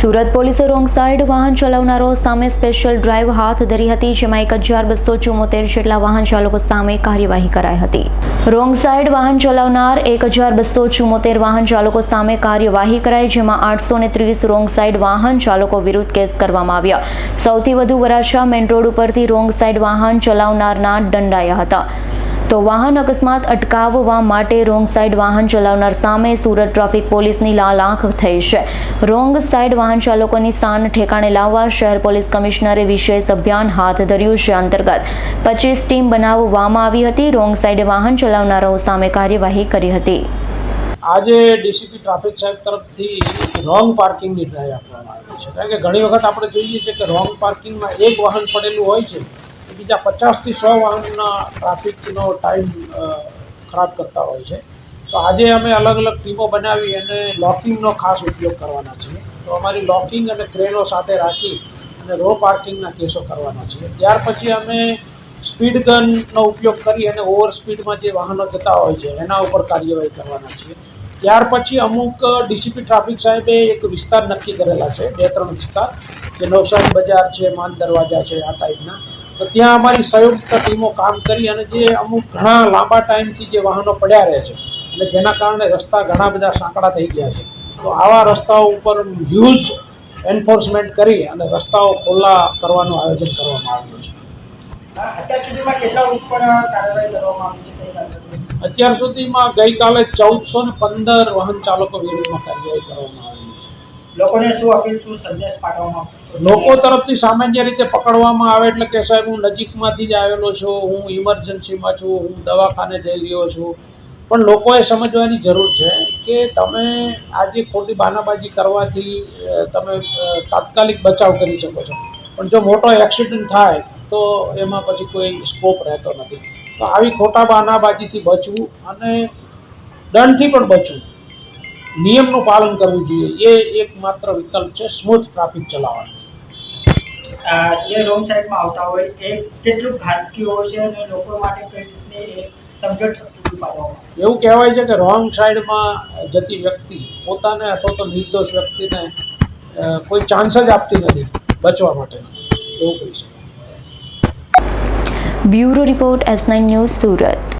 સુરત પોલીસે wrong side વાહન ચલાવનારો સામે સ્પેશિયલ ડ્રાઈવ હાથ ધરી હતી, જેમાં એક હજાર બસો ચુમ્મોતેર જેટલા વાહન ચાલકો સામે કાર્યવાહી કરાઈ હતી. રોંગ સાઈડ વાહન ચલાવનાર એક હજાર બસો ચુમ્મોતેર વાહન ચાલકો સામે કાર્યવાહી કરાઈ, જેમાં આઠસો ને ત્રીસ રોંગ સાઈડ વાહન ચાલકો વિરુદ્ધ કેસ કરવામાં આવ્યા. સૌથી વધુ વરાછા મેઇન રોડ ઉપરથી રોંગ સાઈડ વાહન ચલાવનારના દંડાયા હતા. તો વાહન અકસ્માત અટકાવવા માટે રોંગ સાઈડ વાહન ચલાવનાર સામે સુરત ટ્રાફિક પોલીસની લાલ આંખ થઈ છે. રોંગ સાઈડ વાહન ચાલકોની શાન ઠેકાણે લાવવા શહેર પોલીસ કમિશનરે વિશેષ અભિયાન હાથ ધર્યું છે અંતર્ગત. પચીસ ટીમ બનાવવામાં આવી હતી. રોંગ સાઈડે વાહન ચલાવનારાઓ સામે કાર્યવાહી કરી હતી. આજે ડીસીપી ટ્રાફિક સાહેબ તરફથી રોંગ પાર્કિંગની ડ્રાઈવ આપવામાં આવી છે. કારણ કે ઘણી વખત આપણે જોઈએ છીએ કે રોંગ પાર્કિંગમાં એક વાહન પડેલું હોય છે બીજા પચાસથી સો વાહનના ટ્રાફિકનો ટાઈમ ખરાબ કરતા હોય છે. તો આજે અમે અલગ અલગ ટીમો બનાવી અને લોકિંગનો ખાસ ઉપયોગ કરવાના છીએ. તો અમારી લોકિંગ અને ક્રેનો સાથે રાખી અને રો પાર્કિંગના કેસો કરવાના છીએ. ત્યાર પછી અમે સ્પીડ ગનનો ઉપયોગ કરી અને ઓવર સ્પીડમાં જે વાહનો જતા હોય છે, એના ઉપર કાર્યવાહી કરવાના છીએ. ત્યાર પછી અમુક ડીસીપી ટ્રાફિક સાહેબે એક વિસ્તાર નક્કી કરેલા છે, બે ત્રણ વિસ્તાર. જે નવસારી બજાર છે માન દરવાજા છે, આ ટાઈપના તો ત્યાં અમારી સંયુક્ત ટીમો કામ કરી અને જે અમુક ઘણા લાંબા ટાઈમથી જે વાહનો પડ્યા રહે છે અને જેના કારણે રસ્તા ઘણા બધા સાંકડા થઈ ગયા છે. તો આવા રસ્તાઓ ઉપર હ્યુજ એન્ફોર્સમેન્ટ કરી અને રસ્તાઓ ખુલ્લા કરવાનું આયોજન કરવામાં આવ્યું છે. અત્યાર સુધીમાં ગઈકાલે ચૌદસો ને પંદર વાહન ચાલકો વિરુદ્ધમાં કાર્યવાહી કરવામાં આવી છે. લોકોને શું અપીલ, શું સંદેશ પાઠવવામાં લોકો તરફથી સામાન્ય રીતે પકડવામાં આવે એટલે કે સાહેબ, હું નજીકમાંથી જ આવેલો છું, હું ઇમરજન્સીમાં છું, હું દવાખાને જઈ રહ્યો છું. પણ લોકોએ સમજવાની જરૂર છે કે તમે આજે ખોટી બાનાબાજી કરવાથી તમે તાત્કાલિક બચાવ કરી શકો છો. પણ જો મોટો એક્સિડન્ટ થાય, તો એમાં પછી કોઈ સ્કોપ રહેતો નથી. તો આવી ખોટા બાનાબાજીથી બચવું અને દંડથી પણ બચવું. નિયમનું પાલન કરવું જોઈએ. એ એકમાત્ર વિકલ્પ છે સ્મૂથ ટ્રાફિક ચલાવવાનો. જે રોંગ સાઈડમાં આવતા હોય એ કેટલું ઘાતકી હોય છે અને લોકો માટે કઈ રીતની સમજણ એવું કહેવાય છે કે રોંગ સાઈડમાં જતી વ્યક્તિ પોતાને અથવા તો નિર્દોષ વ્યક્તિને કોઈ ચાન્સ જ આપતી નથી બચવા માટે એવું કહી શકાય. Bureau report S nine news Surat.